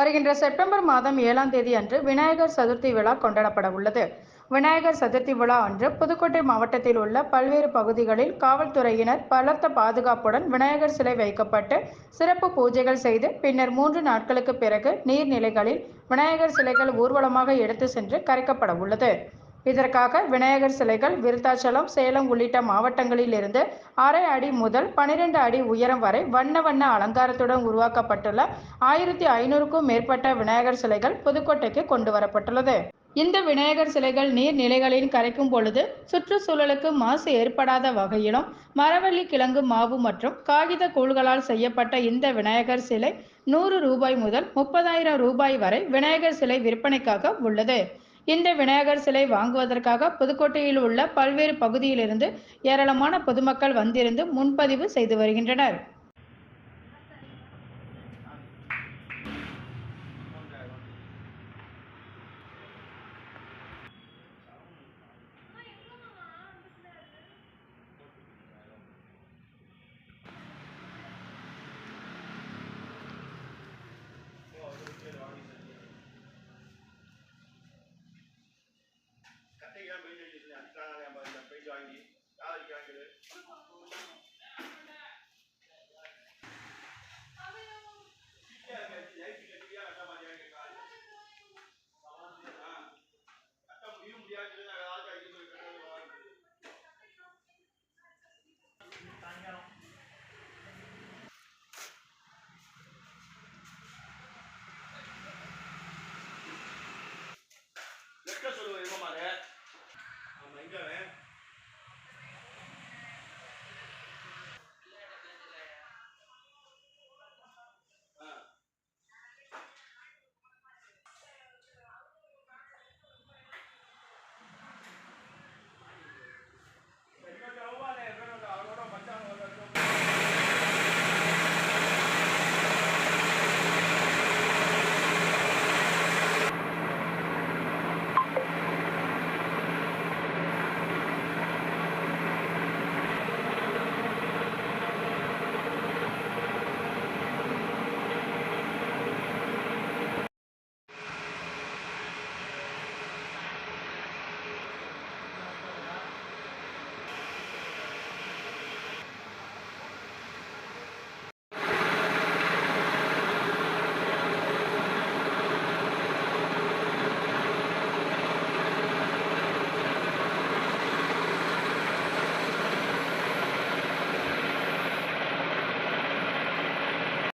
வருகின்ற செப்டம்பர் மாதம் ஏழாம் தேதி அன்று விநாயகர் சதுர்த்தி விழா கொண்டாடப்பட உள்ளது. விநாயகர் சதுர்த்தி விழா அன்று புதுக்கோட்டை மாவட்டத்தில் உள்ள பல்வேறு பகுதிகளில் காவல்துறையினர் பலத்த பாதுகாப்புடன் விநாயகர் சிலை வைக்கப்பட்டு சிறப்பு பூஜைகள் செய்து பின்னர் மூன்று நாட்களுக்கு பிறகு நீர்நிலைகளில் விநாயகர் சிலைகள் ஊர்வலமாக எடுத்து சென்று கரைக்கப்பட உள்ளது. இதற்காக விநாயகர் சிலைகள் விருத்தாச்சலம் சேலம் உள்ளிட்ட மாவட்டங்களில் இருந்து அரை அடி முதல் பனிரெண்டு அடி உயரம் வரை வண்ண வண்ண அலங்காரத்துடன் உருவாக்கப்பட்டுள்ள ஆயிரத்தி ஐநூறுக்கும் மேற்பட்ட விநாயகர் சிலைகள் புதுக்கோட்டைக்கு கொண்டு வரப்பட்டுள்ளது. இந்த விநாயகர் சிலைகள் நீர்நிலைகளில் கரைக்கும் பொழுது சுற்றுச்சூழலுக்கு மாசு ஏற்படாத வகையிலும் மரவள்ளி கிழங்கு மாவு மற்றும் காகித கூழ்களால் செய்யப்பட்ட இந்த விநாயகர் சிலை நூறு ரூபாய் முதல் முப்பதாயிரம் ரூபாய் வரை விநாயகர் சிலை விற்பனைக்காக உள்ளது. இந்த விநாயகர் சிலை வாங்குவதற்காக புதுக்கோட்டையில் உள்ள பல்வேறு பகுதியிலிருந்து ஏராளமான பொதுமக்கள் வந்திருந்து முன்பதிவு செய்து வருகின்றனர். ആയിരത്തി നാല് കഴിക്കുന്നു.